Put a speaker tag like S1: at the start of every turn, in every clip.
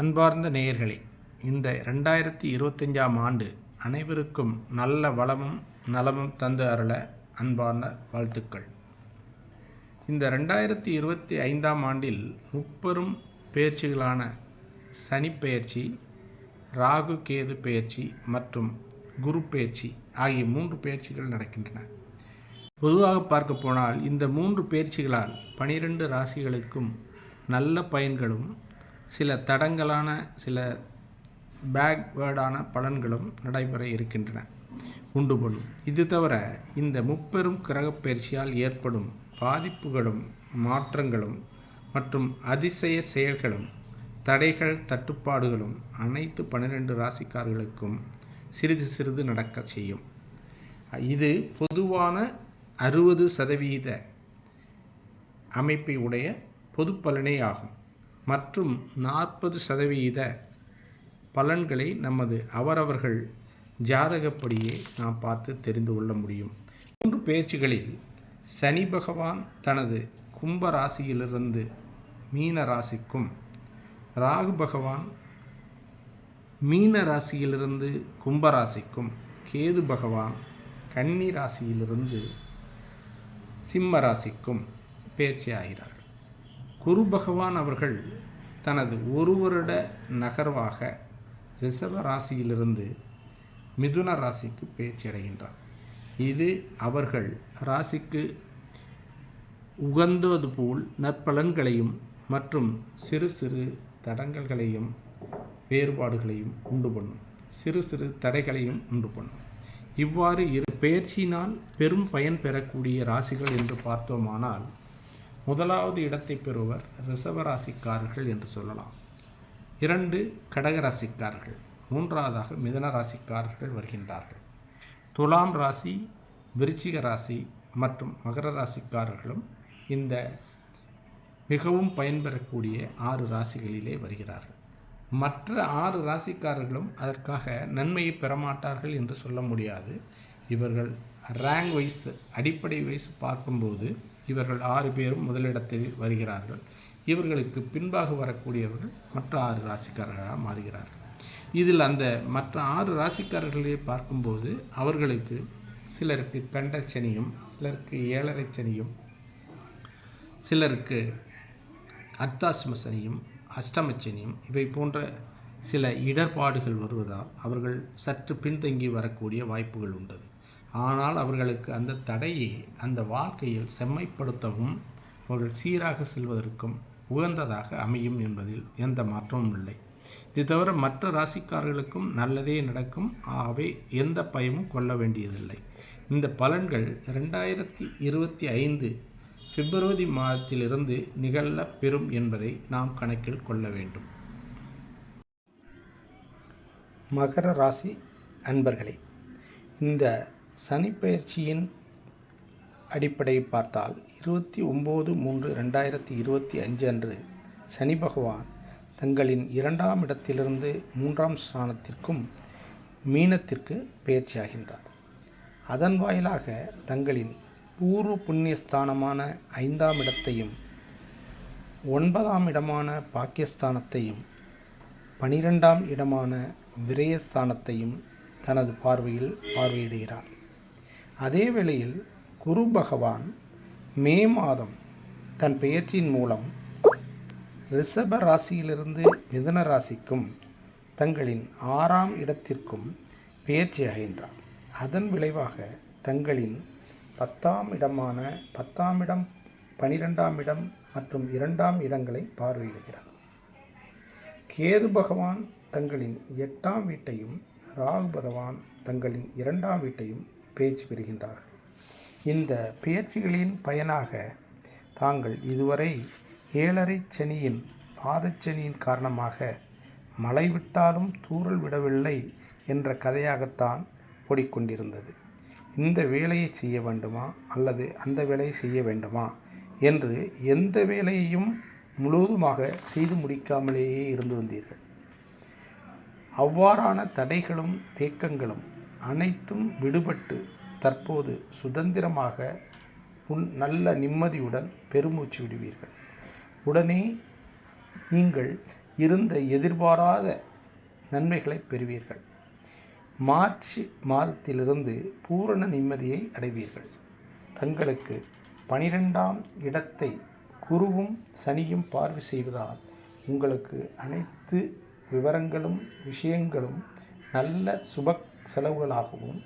S1: அன்பார்ந்த நேயர்களே இந்த ரெண்டாயிரத்தி இருபத்தஞ்சாம் ஆண்டு அனைவருக்கும் நல்ல வளமும் நலமும் தந்து அருள அன்பார்ந்த வாழ்த்துக்கள். இந்த ரெண்டாயிரத்தி இருபத்தி ஐந்தாம் ஆண்டில் முப்பெரும் பெயர்ச்சிகளான சனிப்பெயர்ச்சி ராகு கேது பெயர்ச்சி மற்றும் குரு பெயர்ச்சி ஆகிய மூன்று பெயர்ச்சிகள் நடக்கின்றன. பொதுவாக பார்க்க போனால் இந்த மூன்று பெயர்ச்சிகளால் பனிரெண்டு ராசிகளுக்கும் நல்ல பயன்களும் சில தடங்கலான சில பேக்வேர்டான பலன்களும் நடைபெற இருக்கின்றன. உண்டு பண்ணும் இது தவிர இந்த முப்பெரும் கிரகப்பயிற்சியால் ஏற்படும் பாதிப்புகளும் மாற்றங்களும் மற்றும் அதிசய செயல்களும் தடைகள் தட்டுப்பாடுகளும் அனைத்து பன்னிரெண்டு ராசிக்காரர்களுக்கும் சிறிது சிறிது நடக்க செய்யும். இது பொதுவான அறுபது சதவீத அமைப்பை உடைய பொது பலனே ஆகும். மற்றும் நாற்பது சதவீத பலன்களை நமது அவரவர்கள் ஜாதகப்படியே நாம் பார்த்து தெரிந்து கொள்ள முடியும். மூன்று பேச்சுகளில் சனி பகவான் தனது கும்ப ராசியிலிருந்து மீன ராசிக்கும் ராகு பகவான் மீன ராசியிலிருந்து கும்பராசிக்கும் கேது பகவான் கன்னி ராசியிலிருந்து சிம்ம ராசிக்கும் பேர்ச்சி ஆகிறார்கள் குரு பகவான் அவர்கள் தனது ஒரு வருட நகர்வாக ரிஷப ராசியிலிருந்து மிதுன ராசிக்கு பேச்சு அடைகின்றார். இது அவர்கள் ராசிக்கு உகந்தது போல் நற்பலன்களையும் மற்றும் சிறு சிறு தடங்கல்களையும் வேறுபாடுகளையும் உண்டு பண்ணும். சிறு சிறு தடைகளையும் உண்டு பண்ணும். இவ்வாறு இரு பெயர்ச்சியினால் பெரும் பயன் பெறக்கூடிய ராசிகள் என்று பார்த்தோமானால் முதலாவது இடத்தை பெறுவர் ரிசவராசிக்காரர்கள் என்று சொல்லலாம். இரண்டு கடகராசிக்காரர்கள். மூன்றாவதாக மிதன ராசிக்காரர்கள் வருகின்றார்கள். துலாம் ராசி விருச்சிக ராசி மற்றும் மகர ராசிக்காரர்களும் இந்த மிகவும் பயன்பெறக்கூடிய ஆறு ராசிகளிலே வருகிறார்கள். மற்ற ஆறு ராசிக்காரர்களும் அதற்காக நன்மையை பெறமாட்டார்கள் என்று சொல்ல முடியாது. இவர்கள் ரேங்க் வைஸ் அடிப்படை வைஸ் பார்க்கும்போது இவர்கள் ஆறு பேரும் முதலிடத்தில் வருகிறார்கள். இவர்களுக்கு பின்பாக வரக்கூடியவர்கள் மற்ற ஆறு ராசிக்காரர்களாக மாறுகிறார்கள். இதில் அந்த மற்ற ஆறு ராசிக்காரர்களே பார்க்கும்போது அவர்களுக்கு சிலருக்கு கண்ட சனியும் சிலருக்கு ஏழரை சனியும் சிலருக்கு அர்த்தாசிம சனியும் அஷ்டமச்சனியும் இவை போன்ற சில இடர்பாடுகள் வருவதால் அவர்கள் சற்று பின்தங்கி வரக்கூடிய வாய்ப்புகள் உண்டது ஆனால் அவர்களுக்கு அந்த தடையை அந்த வாழ்க்கையில் செம்மைப்படுத்தவும் அவர்கள் சீராக செல்வதற்கும் உகந்ததாக அமையும் என்பதில் எந்த மாற்றமும் இல்லை. இது தவிர மற்ற ராசிக்காரர்களுக்கும் நல்லதே நடக்கும். ஆகவே எந்த பயமும் கொள்ள வேண்டியதில்லை. இந்த பலன்கள் ரெண்டாயிரத்தி இருபத்தி ஐந்து பிப்ரவரி மாதத்திலிருந்து நிகழ பெறும் என்பதை நாம் கணக்கில் கொள்ள வேண்டும். மகர ராசி அன்பர்களே இந்த சனிப்பெயர்ச்சியின் அடிப்படையை பார்த்தால் இருபத்தி ஒம்பது மூன்று ரெண்டாயிரத்தி இருபத்தி அஞ்சு அன்று சனி பகவான் தங்களின் இரண்டாம் இடத்திலிருந்து மூன்றாம் ஸ்தானத்திற்கும் மீனத்திற்கு பயிற்சியாகின்றார் அதன் வாயிலாக தங்களின் பூர்வ புண்ணியஸ்தானமான ஐந்தாம் இடத்தையும் ஒன்பதாம் இடமான பாக்கியஸ்தானத்தையும் பனிரெண்டாம் இடமான விரயஸ்தானத்தையும் தனது பார்வையில் பார்வையிடுகிறார். அதே வேளையில் குரு பகவான் மே மாதம் தன் பெயர்ச்சியின் மூலம் ரிஷப ராசியிலிருந்து மிதன ராசிக்கும் தங்களின் ஆறாம் இடத்திற்கும் பெயர்ச்சியாகின்றார் அதன் விளைவாக தங்களின் பத்தாம் இடமான பத்தாம் இடம் பனிரெண்டாம் இடம் மற்றும் இரண்டாம் இடங்களை பார்வையிடுகிறார். கேது பகவான் தங்களின் எட்டாம் வீட்டையும் ராகு பகவான் தங்களின் இரண்டாம் வீட்டையும் பேச்சு பெறுகின்றார்கள் இந்த பேச்சுகளின் பயனாக தாங்கள் இதுவரை ஏழரை சனியின் பாதச்சனியின் காரணமாக மழை விட்டாலும் தூரல் விடவில்லை என்ற கதையாகத்தான் ஓடிக்கொண்டிருந்தது. இந்த வேலையை செய்ய வேண்டுமா? அல்லது அந்த வேலையை செய்ய வேண்டுமா? என்று எந்த வேலையையும் முழுவதுமாக செய்து முடிக்காமலேயே இருந்து வந்தீர்கள். அவ்வாறான தடைகளும் தேக்கங்களும் அனைத்தும் விடுபட்டு தற்போது சுதந்திரமாக உன் நல்ல நிம்மதியுடன் பெருமூச்சு விடுவீர்கள். உடனே நீங்கள் இருந்த எதிர்பாராத நன்மைகளை பெறுவீர்கள். மார்ச் மாதத்திலிருந்து பூரண நிம்மதியை அடைவீர்கள். தங்களுக்கு பனிரெண்டாம் இடத்தை குருவும் சனியும் பார்வை செய்வதால் உங்களுக்கு அனைத்து விவரங்களும் விஷயங்களும் நல்ல சுப செலவுகளாகவும்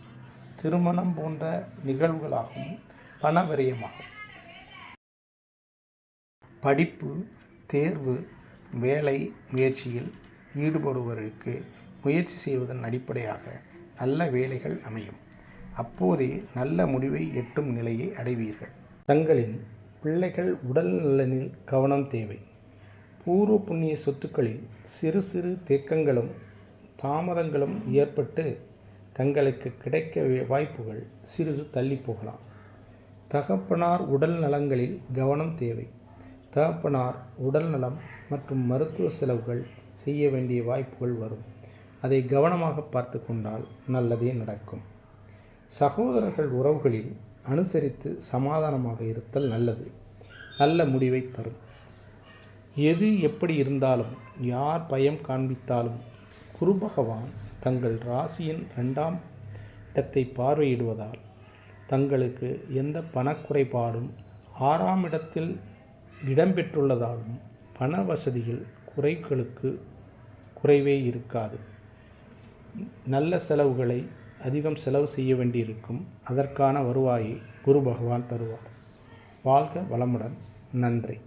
S1: திருமணம் போன்ற நிகழ்வுகளாகவும் பணவிரயமாகும் படிப்பு தேர்வு வேலை முயற்சியில் ஈடுபடுவதற்கு முயற்சி செய்வதன் அடிப்படையாக நல்ல வேலைகள் அமையும். அப்போதே நல்ல முடிவை எட்டும் நிலையை அடைவீர்கள். தங்களின் பிள்ளைகள் உடல் நலனில் கவனம் தேவை. பூர்வ புண்ணிய சொத்துக்களில் சிறு சிறு தேக்கங்களும் தாமதங்களும் ஏற்பட்டு தங்களுக்கு கிடைக்க வாய்ப்புகள் சிறிது தள்ளி போகலாம். தகப்பனார் உடல் நலங்களில் கவனம் தேவை. தகப்பனார் உடல் நலம் மற்றும் மருத்துவ செலவுகள் செய்ய வேண்டிய வாய்ப்புகள் வரும். அதை கவனமாக பார்த்து கொண்டால் நல்லதே நடக்கும். சகோதரர்கள் உறவுகளில் அனுசரித்து சமாதானமாக இருத்தல் நல்லது. நல்ல முடிவை தரும். எது எப்படி இருந்தாலும் யார் பயம் காண்பித்தாலும் குரு பகவான் தங்கள் ராசியின் ரெண்டாம் இடத்தை பார்வையிடுவதால் தங்களுக்கு எந்த பணக்குறைபாடும் ஆறாம் இடத்தில் இடம்பெற்றுள்ளதாலும் பண வசதிகள் குறைகளுக்கு குறைவே இருக்காது. நல்ல செலவுகளை அதிகம் செலவு செய்ய வேண்டியிருக்கும். அதற்கான வருவாயை குரு பகவான் தருவார். வாழ்க வளமுடன். நன்றி.